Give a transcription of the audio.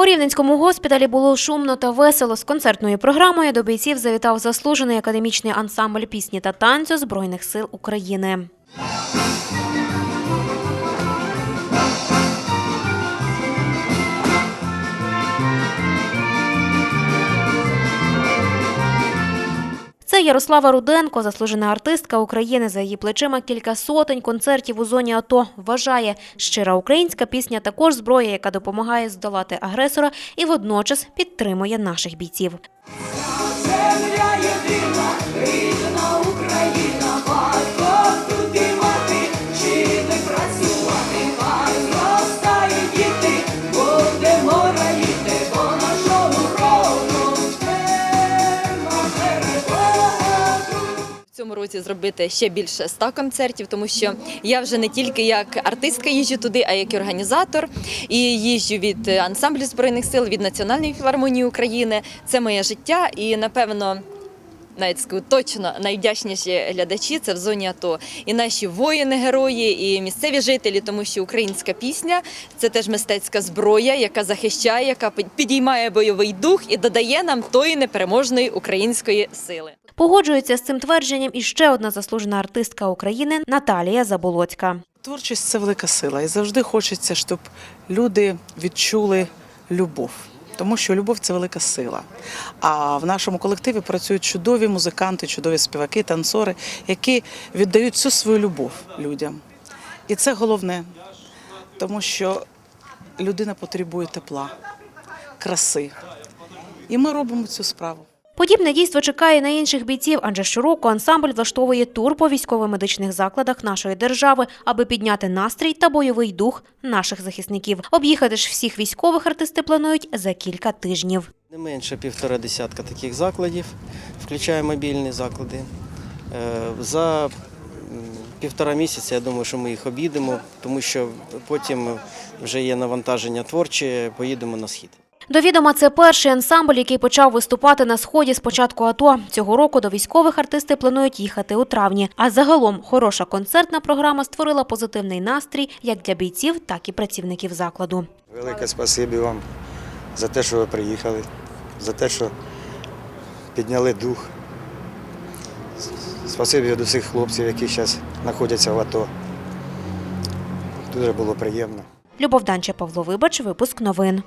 У Рівненському госпіталі було шумно та весело. З концертною програмою до бійців завітав заслужений академічний ансамбль пісні та танцю Збройних сил України. Ярослава Руденко, заслужена артистка України. За її плечима кілька сотень концертів у зоні АТО. Вважає, щира українська пісня також зброя, яка допомагає здолати агресора і водночас підтримує наших бійців. Цьому році зробити ще більше 100 концертів, тому що я вже не тільки як артистка їжджу туди, а як і організатор. І їжджу від ансамблю збройних сил, від Національної філармонії України. Це моє життя, і напевно. Навіть скажу точно найвдячніші глядачі це в зоні АТО. І наші воїни, герої, і місцеві жителі, тому що українська пісня це теж мистецька зброя, яка захищає, яка підіймає бойовий дух і додає нам тої непереможної української сили. Погоджується з цим твердженням і ще одна заслужена артистка України Наталія Заболоцька. Творчість це велика сила, і завжди хочеться, щоб люди відчули любов. Тому що любов це велика сила. А в нашому колективі працюють чудові музиканти, чудові співаки, танцори, які віддають всю свою любов людям. І це головне, тому що людина потребує тепла, краси. І ми робимо цю справу. Подібне дійство чекає на інших бійців, адже щороку ансамбль влаштовує тур по військово-медичних закладах нашої держави, аби підняти настрій та бойовий дух наших захисників. Об'їхати ж всіх військових артисти планують за кілька тижнів. Не менше півтора десятка таких закладів, включає мобільні заклади. Е, За півтора місяця я думаю, що ми їх об'їдемо, тому що потім вже є навантаження творче, поїдемо на схід. До відома, це перший ансамбль, який почав виступати на сході з початку АТО. Цього року до військових артисти планують їхати у травні. А загалом хороша концертна програма створила позитивний настрій як для бійців, так і працівників закладу. Велике спасибі вам за те, що ви приїхали, за те, що підняли дух. Спасибі від усіх хлопців, які зараз знаходяться в АТО. Дуже було приємно. Любов Данча, Павло Вибач, випуск новин.